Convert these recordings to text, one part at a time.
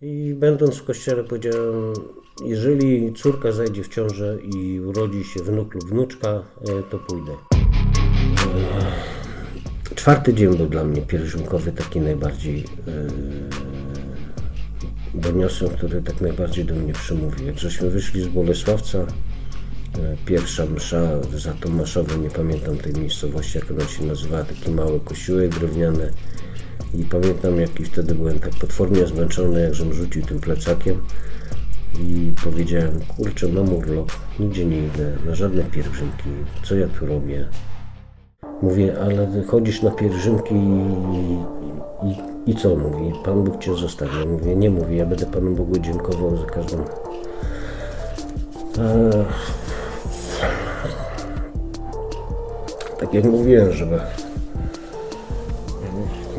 I będąc w kościele powiedziałem, jeżeli córka zajdzie w ciążę i urodzi się wnuk lub wnuczka, e, to pójdę. E, Czwarty dzień był dla mnie pielgrzymkowy, taki najbardziej e, doniosły, który tak najbardziej do mnie przemówił. Jak żeśmy wyszli z Bolesławca, pierwsza msza za Tomaszowy, nie pamiętam tej miejscowości, jak ona się nazywała, taki mały kościółek drewniany. I pamiętam, jaki wtedy byłem tak potwornie zmęczony, jak żem rzucił tym plecakiem. I powiedziałem, kurczę, mam urlop, nigdzie nie idę, na żadne pielgrzymki, co ja tu robię? Mówię, ale chodzisz na pielgrzymki i, i, i co? Mówi, Pan Bóg Cię zostawia. Mówię, nie mówię, ja będę Panu Bogu dziękował za każdą... Eee, tak jak mówiłem, żeby...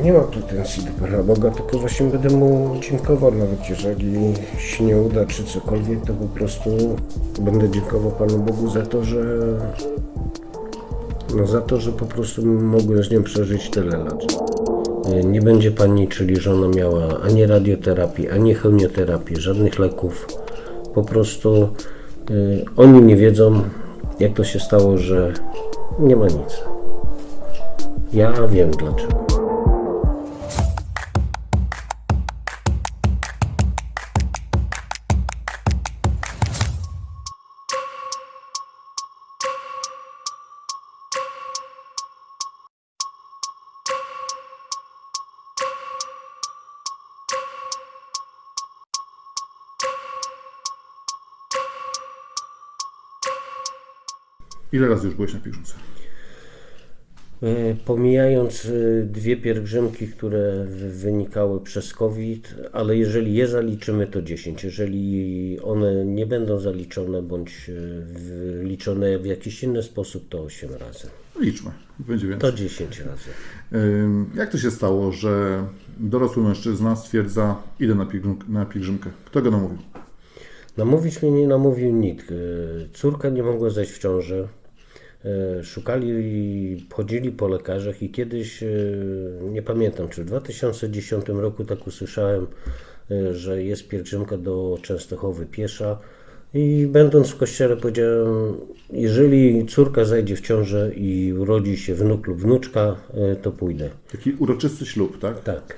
Nie mam pretensji do Pana Boga, tylko właśnie będę Mu dziękował, nawet jeżeli się nie uda, czy cokolwiek, to po prostu będę dziękował Panu Bogu za to, że no za to, że po prostu mogłem z nią przeżyć tyle lat. E, Nie będzie pani, czyli żona miała ani radioterapii, ani chemioterapii, żadnych leków. Po prostu y, oni nie wiedzą, jak to się stało, że nie ma nic. Ja wiem dlaczego. Ile razy już byłeś na pielgrzymce? E, Pomijając e, dwie pielgrzymki, które wy- wynikały przez COVID, ale jeżeli je zaliczymy, to 10. Jeżeli one nie będą zaliczone bądź e, liczone w jakiś inny sposób, to 8 razy. Liczmy, będzie więcej. To 10 razy. Jak to się stało, że dorosły mężczyzna stwierdza, idę na, pielgrzym, na pielgrzymkę? Kto go namówił? Namówić mnie nie namówił nikt. Córka nie mogła zajść w ciążę. E, Szukali, chodzili po lekarzach i kiedyś, e, nie pamiętam, czy w 2010 roku tak usłyszałem, e, że jest pielgrzymka do Częstochowy piesza. I będąc w kościele powiedziałem, jeżeli córka zajdzie w ciążę i urodzi się wnuk lub wnuczka, to pójdę. Taki uroczysty ślub, tak? Tak.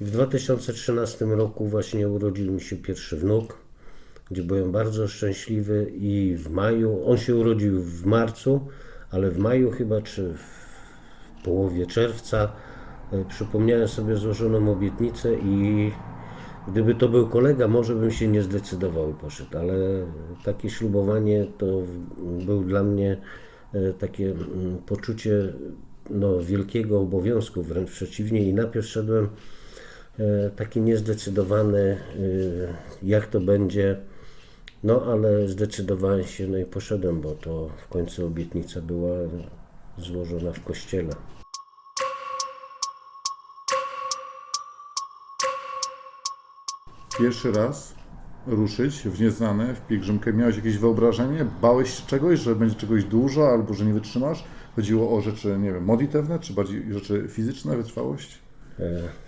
I w 2013 roku właśnie urodził mi się pierwszy wnuk, gdzie byłem bardzo szczęśliwy i w maju, on się urodził w marcu, ale w maju chyba, czy w połowie czerwca e, przypomniałem sobie złożoną obietnicę i gdyby to był kolega, może bym się nie zdecydował i poszedł, ale takie ślubowanie to był dla mnie e, takie mm, poczucie no, wielkiego obowiązku, wręcz przeciwnie i najpierw szedłem e, taki niezdecydowany, jak to będzie. No, ale zdecydowałem się, no i poszedłem, bo to w końcu obietnica była złożona w kościele. Pierwszy raz ruszyć w nieznane, w pielgrzymkę. Miałeś jakieś wyobrażenie? Bałeś się czegoś, że będzie czegoś dużo albo że nie wytrzymasz? Chodziło o rzeczy, nie wiem, modlitewne, czy bardziej rzeczy fizyczne, wytrwałość? E,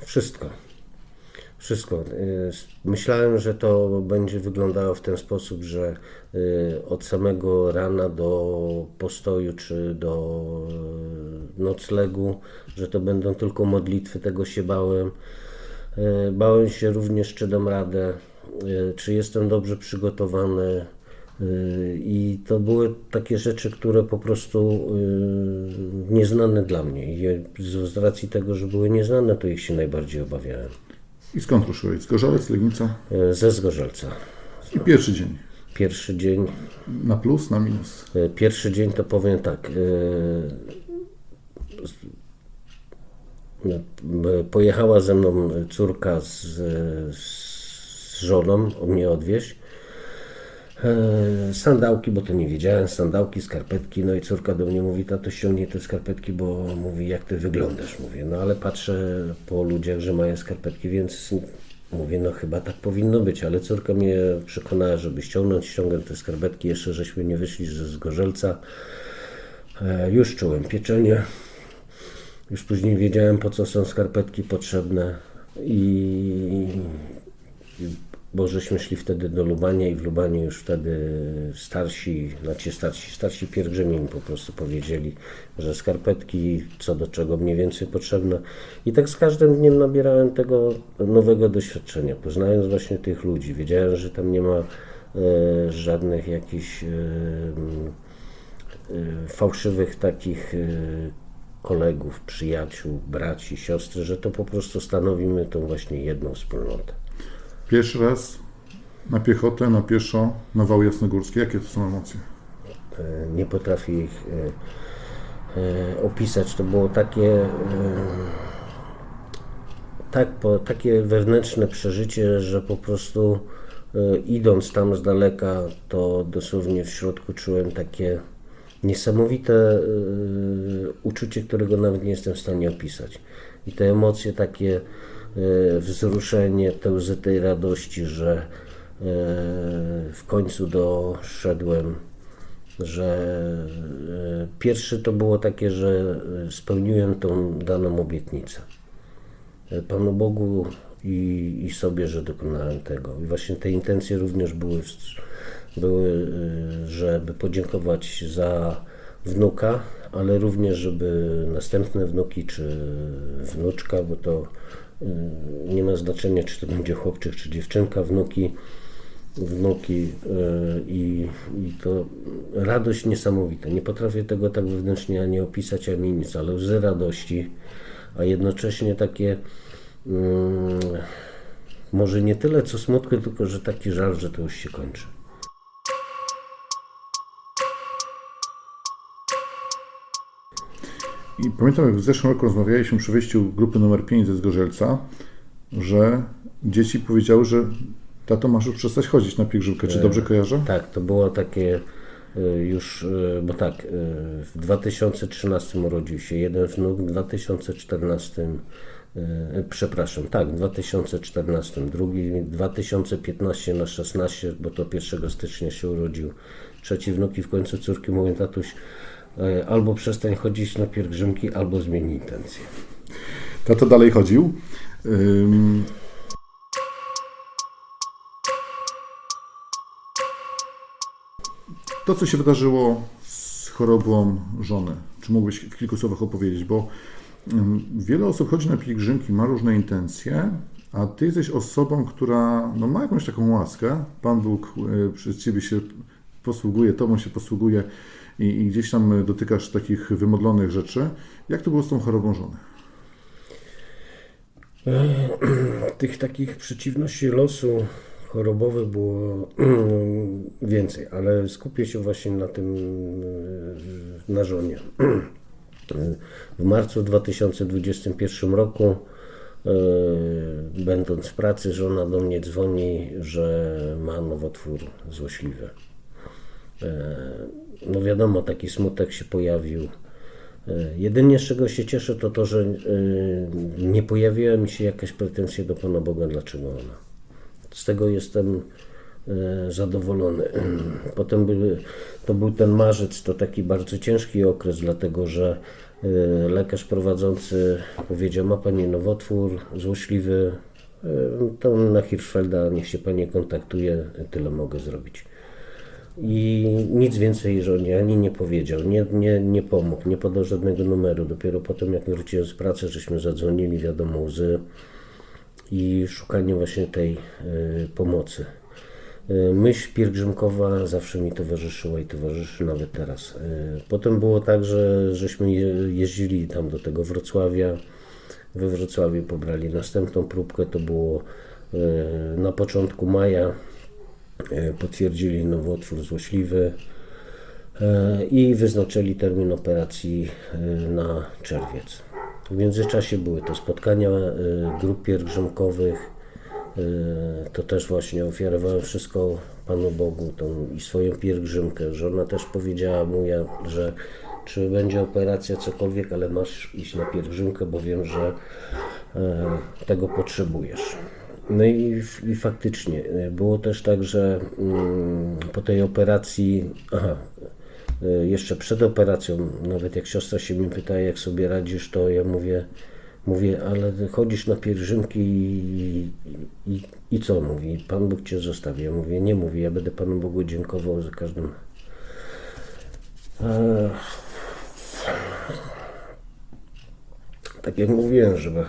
Wszystko. Wszystko. S- Myślałem, że to będzie wyglądało w ten sposób, że e, od samego rana do postoju czy do e, noclegu, że to będą tylko modlitwy, tego się bałem. Bałem się również, czy dam radę, czy jestem dobrze przygotowany. I to były takie rzeczy, które po prostu nieznane dla mnie. I z racji tego, że były nieznane, to ich się najbardziej obawiałem. I skąd ruszyłeś? Z Gorzelec, Legnica? E, Ze Zgorzelca. I pierwszy dzień. Pierwszy dzień, Na plus, na minus? e, pierwszy dzień to powiem tak. e, Pojechała ze mną córka z, z żoną mnie odwieźć. E, Sandałki, bo to nie wiedziałem, sandałki, skarpetki, no i córka do mnie mówi, tato ściągnij te skarpetki, bo mówi, jak ty wyglądasz, mówię, no ale patrzę po ludziach, że mają skarpetki, więc mówię, no chyba tak powinno być, ale córka mnie przekonała, żeby ściągnąć, ściągłem te skarpetki, jeszcze żeśmy nie wyszli ze Zgorzelca, e, już czułem pieczenie, już później wiedziałem, po co są skarpetki potrzebne. I bo żeśmy szli wtedy do Lubania i w Lubaniu już wtedy starsi, znaczy starsi, starsi pielgrzymi mi po prostu powiedzieli, że skarpetki co do czego mniej więcej potrzebne. I tak z każdym dniem nabierałem tego nowego doświadczenia, poznając właśnie tych ludzi. Wiedziałem, że tam nie ma e, żadnych jakichś e, e, fałszywych takich e, kolegów, przyjaciół, braci, siostry, że to po prostu stanowimy tą właśnie jedną wspólnotę. Pierwszy raz na piechotę, na pieszo, na wał jasnogórski. Jakie to są emocje? E, nie potrafię ich e, e, opisać. To było takie tak, po, takie wewnętrzne przeżycie, że po prostu idąc tam z daleka, to dosłownie w środku czułem takie niesamowite uczucie, którego nawet nie jestem w stanie opisać. I te emocje takie, wzruszenie, te łzy tej radości, że e, w końcu doszedłem że e, pierwszy to było takie, że e, spełniłem tą daną obietnicę. E, Panu Bogu i, i sobie, że dokonałem tego. I właśnie te intencje również były, były, e, żeby podziękować za wnuka, ale również, żeby następne wnuki czy wnuczka, bo to e, nie ma znaczenia, czy to będzie chłopczyk czy dziewczynka, wnuki, wnuki e, i, i to radość niesamowita. Nie potrafię tego tak wewnętrznie ani opisać, ani nic, ale łzy radości, a jednocześnie takie mm, może nie tyle co smutku, tylko że taki żal, że to już się kończy. I pamiętam, jak w zeszłym roku rozmawialiśmy przy wyjściu grupy numer 5 ze Zgorzelca, że dzieci powiedziały, że tato masz już przestać chodzić na pielgrzymkę. Czy dobrze kojarzę? Tak, to było takie e, już, e, bo tak, e, w 2013 urodził się jeden wnuk, w 2014, e, przepraszam, tak, w 2014 drugi, 2015 na 16, bo to 1 stycznia się urodził trzeci wnuk i w końcu córki mówią, tatuś, e, albo przestań chodzić na pielgrzymki, albo zmień intencję. Tato dalej chodził. Ym, To, co się wydarzyło z chorobą żony, czy mógłbyś w kilku słowach opowiedzieć? Bo wiele osób chodzi na pielgrzymki, ma różne intencje, a ty jesteś osobą, która no, ma jakąś taką łaskę. Pan Bóg y, przez ciebie się posługuje, tobą się posługuje i, i gdzieś tam dotykasz takich wymodlonych rzeczy. Jak to było z tą chorobą żony? Tych takich przeciwności losu chorobowych było więcej, ale skupię się właśnie na tym, e, na żonie. W marcu 2021 roku, e, będąc w pracy, żona do mnie dzwoni, że ma nowotwór złośliwy. No wiadomo, taki smutek się pojawił. E, Jedynie z czego się cieszę, to to, że e, nie pojawiła mi się jakaś pretensja do Pana Boga, dlaczego ona. Z tego jestem e, zadowolony. Potem były, to był ten marzec, to taki bardzo ciężki okres, dlatego że lekarz prowadzący powiedział, ma Pani nowotwór złośliwy, to na Hirschfelda niech się Pani kontaktuje, tyle mogę zrobić. I nic więcej żonie ani nie powiedział, nie, nie, nie pomógł, nie podał żadnego numeru. Dopiero potem, jak wróciłem z pracy, żeśmy zadzwonili, wiadomo, łzy i szukanie właśnie tej y, pomocy. Y, myśl pielgrzymkowa zawsze mi towarzyszyła i towarzyszy nawet teraz. Y, potem było tak, że żeśmy je, jeździli tam do tego Wrocławia. We Wrocławiu pobrali następną próbkę, to było y, na początku maja. E, potwierdzili nowotwór złośliwy e, i wyznaczyli termin operacji e, na czerwiec. W międzyczasie były to spotkania grup pielgrzymkowych. To też właśnie ofiarowałem wszystko Panu Bogu, tą i swoją pielgrzymkę. Żona też powiedziała mu, ja, że czy będzie operacja, cokolwiek, ale masz iść na pielgrzymkę, bo wiem, że tego potrzebujesz. No i, i faktycznie e, było też tak, że mm, po tej operacji, aha, e, jeszcze przed operacją, nawet jak siostra się mnie pyta, jak sobie radzisz, to ja mówię, Mówię, ale chodzisz na pielgrzymki i, i, i co? Mówi, Pan Bóg Cię zostawi. Ja mówię, nie mówię, ja będę Panu Bogu dziękował za każdym... Eee, tak jak mówiłem, żeby...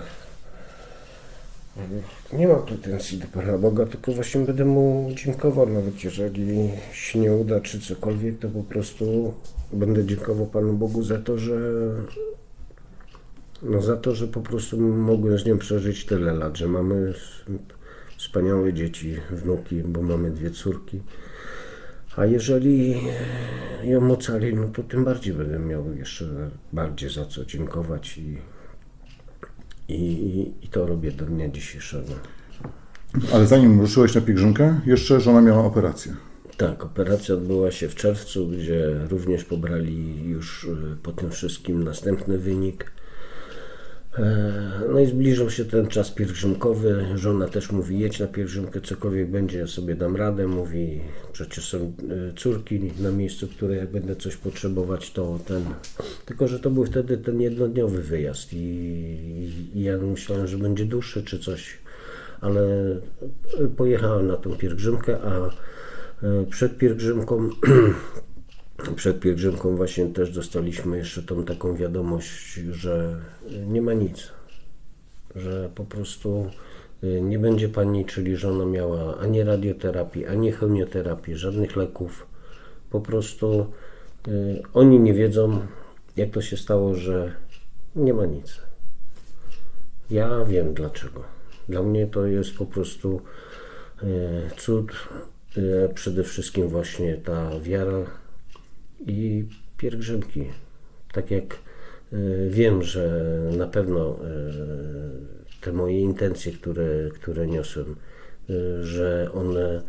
Nie mam pretensji do Pana Boga, tylko właśnie będę Mu dziękował, nawet jeżeli się nie uda, czy cokolwiek, to po prostu będę dziękował Panu Bogu za to, że no za to, że po prostu mogłem z nią przeżyć tyle lat, że mamy wspaniałe dzieci, wnuki, bo mamy dwie córki. A jeżeli ją ocali, no to tym bardziej będę miał jeszcze bardziej za co dziękować i, i, i to robię do dnia dzisiejszego. Ale zanim ruszyłeś na pielgrzymkę, jeszcze żona miała operację. Tak, operacja odbyła się w czerwcu, gdzie również pobrali już y, po tym wszystkim następny wynik. E, No i zbliżał się ten czas pielgrzymkowy. Żona też mówi, jedź na pielgrzymkę, cokolwiek będzie, ja sobie dam radę. Mówi, przecież są y, córki na miejscu, które jak będę coś potrzebować, to ten... Tylko, że to był wtedy ten jednodniowy wyjazd i, i, i ja myślałem, że będzie dłuższy czy coś, ale y, pojechałem na tą pielgrzymkę, a przed pielgrzymką przed pielgrzymką właśnie też dostaliśmy jeszcze tą taką wiadomość, że nie ma nic, że po prostu y, nie będzie pani, czyli żona miała ani radioterapii, ani chemioterapii, żadnych leków. Po prostu y, oni nie wiedzą, jak to się stało, że nie ma nic. Ja wiem dlaczego. Dla mnie to jest po prostu cud, przede wszystkim właśnie ta wiara i pielgrzymki. Tak jak e, wiem, że na pewno e, te moje intencje, które, które niosłem, e, że one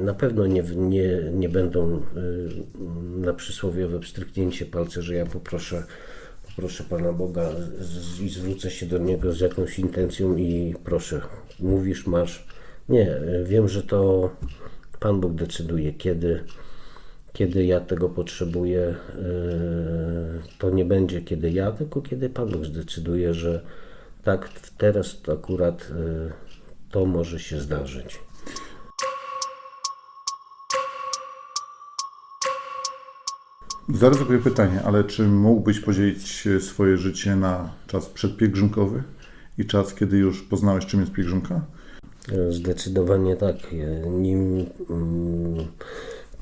na pewno nie, nie, nie będą na przysłowiowe pstryknięcie palce, że ja poproszę proszę Pana Boga i zwrócę się do Niego z jakąś intencją i proszę, mówisz, masz. Nie, wiem, że to Pan Bóg decyduje, kiedy, kiedy ja tego potrzebuję. y, To nie będzie kiedy ja, tylko kiedy Pan Bóg zdecyduje, że tak teraz to akurat y, to może się zdarzyć. Zaryzykuję pytanie, ale czy mógłbyś podzielić e, swoje życie na czas przedpielgrzymkowy i czas, kiedy już poznałeś, czym jest pielgrzymka? Zdecydowanie tak. Nim, mm,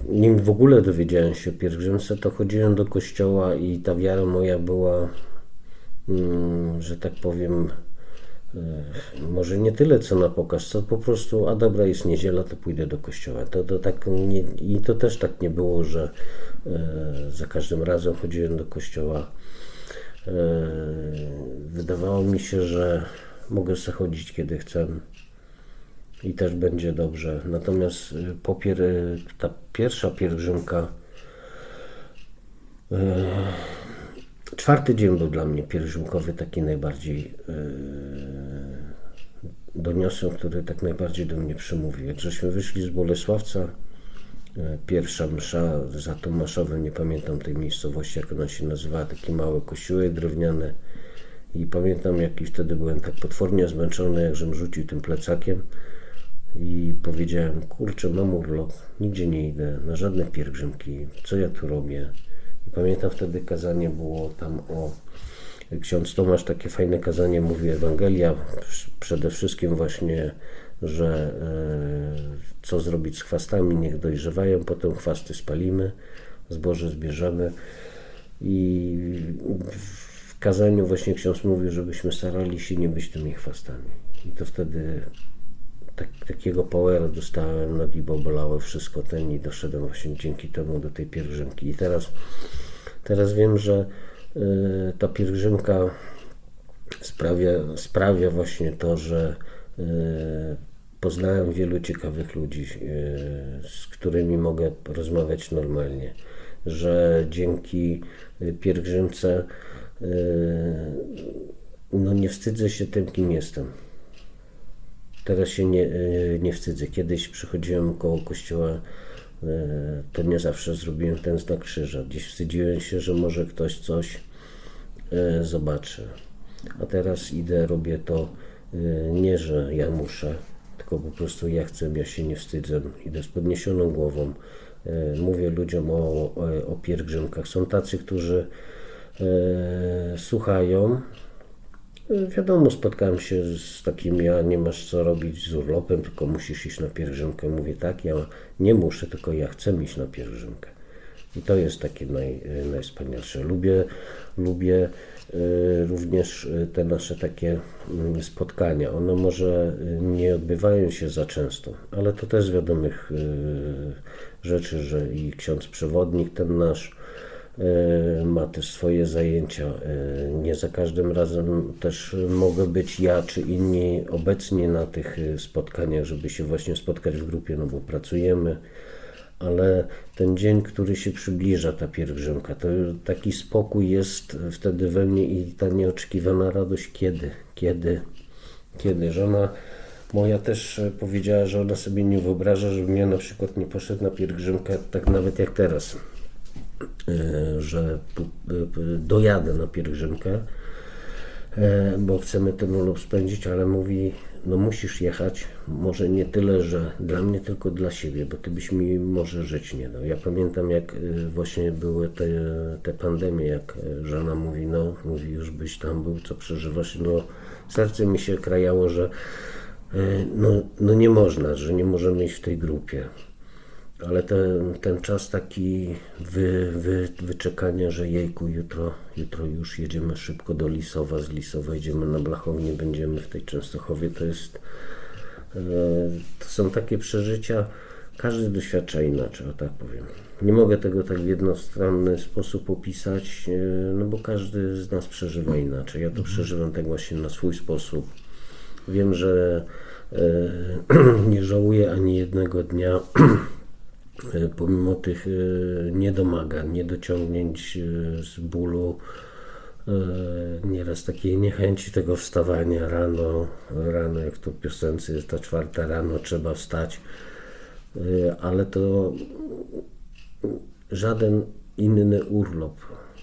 nim w ogóle dowiedziałem się o pielgrzymce, to chodziłem do kościoła i ta wiara moja była, mm, że tak powiem, e, może nie tyle co na pokaz, co po prostu, a dobra, jest niedziela, to pójdę do kościoła. To, to tak nie, I to też tak nie było, że e, za każdym razem chodziłem do kościoła. E, Wydawało mi się, że mogę sobie chodzić kiedy chcę i też będzie dobrze. Natomiast y, y, ta pierwsza pielgrzymka, y, czwarty dzień był dla mnie pielgrzymkowy taki najbardziej y, doniosłem, który tak najbardziej do mnie przemówił. Jak żeśmy wyszli z Bolesławca, pierwsza msza za Tomaszowem, nie pamiętam tej miejscowości, jak ona się nazywała, takie małe kościoły drewniane. I pamiętam, jaki wtedy byłem tak potwornie zmęczony, jak żem rzucił tym plecakiem. I powiedziałem, kurczę, mam urlop, nigdzie nie idę, na żadne pielgrzymki, co ja tu robię? I pamiętam wtedy kazanie było tam o, ksiądz Tomasz takie fajne kazanie mówi, Ewangelia, pr- przede wszystkim właśnie, że e, co zrobić z chwastami, niech dojrzewają, potem chwasty spalimy, zboże zbierzemy i w kazaniu właśnie ksiądz mówił, żebyśmy starali się nie być tymi chwastami. I to wtedy tak, takiego powera dostałem, nogi bolały, wszystko ten i doszedłem właśnie dzięki temu do tej pielgrzymki. I teraz, teraz wiem, że y, ta pielgrzymka sprawia, sprawia właśnie to, że y, poznałem wielu ciekawych ludzi, y, z którymi mogę rozmawiać normalnie, że dzięki y, pielgrzymce y, no nie wstydzę się tym, kim jestem. Teraz się nie, y, nie wstydzę. Kiedyś przychodziłem koło kościoła, y, to nie zawsze zrobiłem ten znak krzyża. Gdzieś wstydziłem się, że może ktoś coś y, zobaczy. A teraz idę, robię to nie, że ja muszę, tylko po prostu ja chcę, ja się nie wstydzę, idę z podniesioną głową. Mówię ludziom o, o, pielgrzymkach. Są tacy, którzy słuchają, Wiadomo, spotkałem się z takim, ja nie masz co robić z urlopem, tylko musisz iść na pielgrzymkę. Mówię tak, ja nie muszę, tylko ja chcę iść na pielgrzymkę. I to jest takie naj, najwspanialsze. Lubię, lubię y, również y, te nasze takie mm, spotkania. One może nie odbywają się za często, ale to też z wiadomych y, rzeczy, że i ksiądz przewodnik ten nasz ma też swoje zajęcia. E, Nie za każdym razem też mogę być ja czy inni obecni na tych e, spotkaniach, żeby się właśnie spotkać w grupie, no bo pracujemy. Ale ten dzień, który się przybliża, ta pielgrzymka, to taki spokój jest wtedy we mnie i ta nieoczekiwana radość, kiedy, kiedy, kiedy żona moja też e, powiedziała, że ona sobie nie wyobraża, żebym ja na przykład nie poszedł na pielgrzymkę, tak nawet jak teraz e, że p- p- dojadę na pielgrzymkę, e, bo chcemy ten urlop spędzić, ale mówi, no musisz jechać, może nie tyle, że dla mnie, tylko dla siebie, bo ty byś mi może żyć nie dał. Ja pamiętam, jak e, właśnie były te, te pandemie, jak e, żona mówi, no, mówi, już byś tam był, co przeżywasz, no serce mi się krajało, że e, no, no nie można, że nie możemy iść w tej grupie. Ale ten, ten czas taki wy, wy, wyczekania, że jejku, jutro, jutro już jedziemy szybko do Lisowa, z Lisowa jedziemy na Blachownię, będziemy w tej Częstochowie, to jest, e, to są takie przeżycia, każdy doświadcza inaczej, o tak powiem. Nie mogę tego tak w jednostronny sposób opisać, e, no bo każdy z nas przeżywa inaczej. Ja to przeżywam tak właśnie na swój sposób. Wiem, że e, nie żałuję ani jednego dnia, pomimo tych e, niedomagań, niedociągnięć e, z bólu, e, nieraz takiej niechęci tego wstawania rano, rano jak to w piosence jest ta czwarta rano, trzeba wstać, E, ale to żaden inny urlop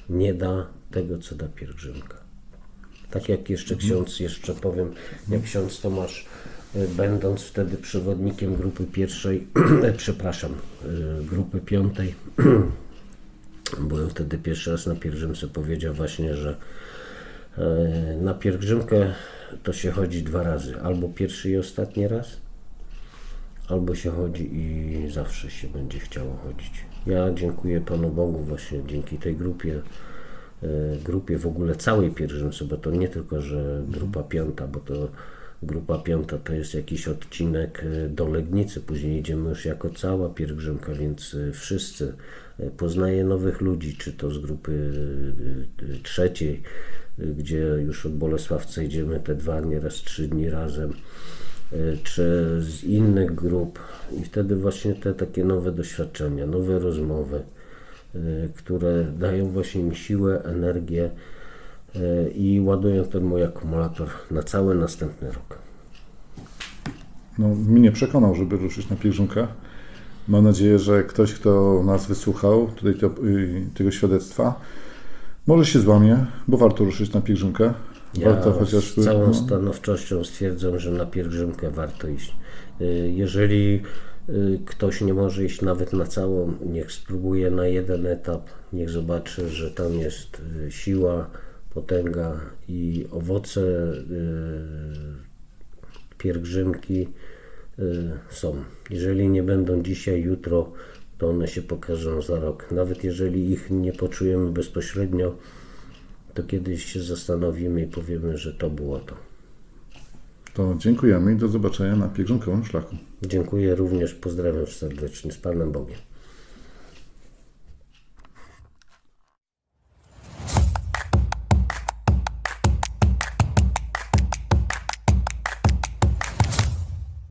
nie da tego, co da pielgrzymka. Tak jak jeszcze ksiądz, jeszcze powiem, jak ksiądz Tomasz, będąc wtedy przewodnikiem grupy pierwszej, przepraszam, y, grupy piątej, byłem wtedy pierwszy raz na pielgrzymce, powiedział właśnie, że e, na pielgrzymkę to się chodzi dwa razy, albo pierwszy i ostatni raz, albo się chodzi i zawsze się będzie chciało chodzić. Ja dziękuję Panu Bogu właśnie dzięki tej grupie, grupie w ogóle całej pielgrzymce, bo to nie tylko, że grupa piąta, bo to grupa piąta to jest jakiś odcinek e, do Legnicy, później idziemy już jako cała pielgrzymka, więc e, wszyscy e, poznaję nowych ludzi, czy to z grupy trzeciej, gdzie już od Bolesławca idziemy te dwa, nieraz trzy dni razem, czy z innych grup. I wtedy właśnie te takie nowe doświadczenia, nowe rozmowy, które dają właśnie mi siłę, energię i ładują ten mój akumulator na cały następny rok. No, mnie przekonał, żeby ruszyć na pielgrzymkę. Mam nadzieję, że ktoś, kto nas wysłuchał, tutaj to, y, tego świadectwa, może się złamie, bo warto ruszyć na pielgrzymkę. Ja warto chociaż. z całą no, stanowczością stwierdzam, że na pielgrzymkę warto iść. Y, Jeżeli y, ktoś nie może iść nawet na całą, niech spróbuje na jeden etap, niech zobaczy, że tam jest siła, potęga i owoce y, pielgrzymki y, są. Jeżeli nie będą dzisiaj, jutro, to one się pokażą za rok. Nawet jeżeli ich nie poczujemy bezpośrednio, to kiedyś się zastanowimy i powiemy, że to było to. To dziękujemy i do zobaczenia na pielgrzymkowym szlaku. Dziękuję również, pozdrawiam serdecznie z Panem Bogiem.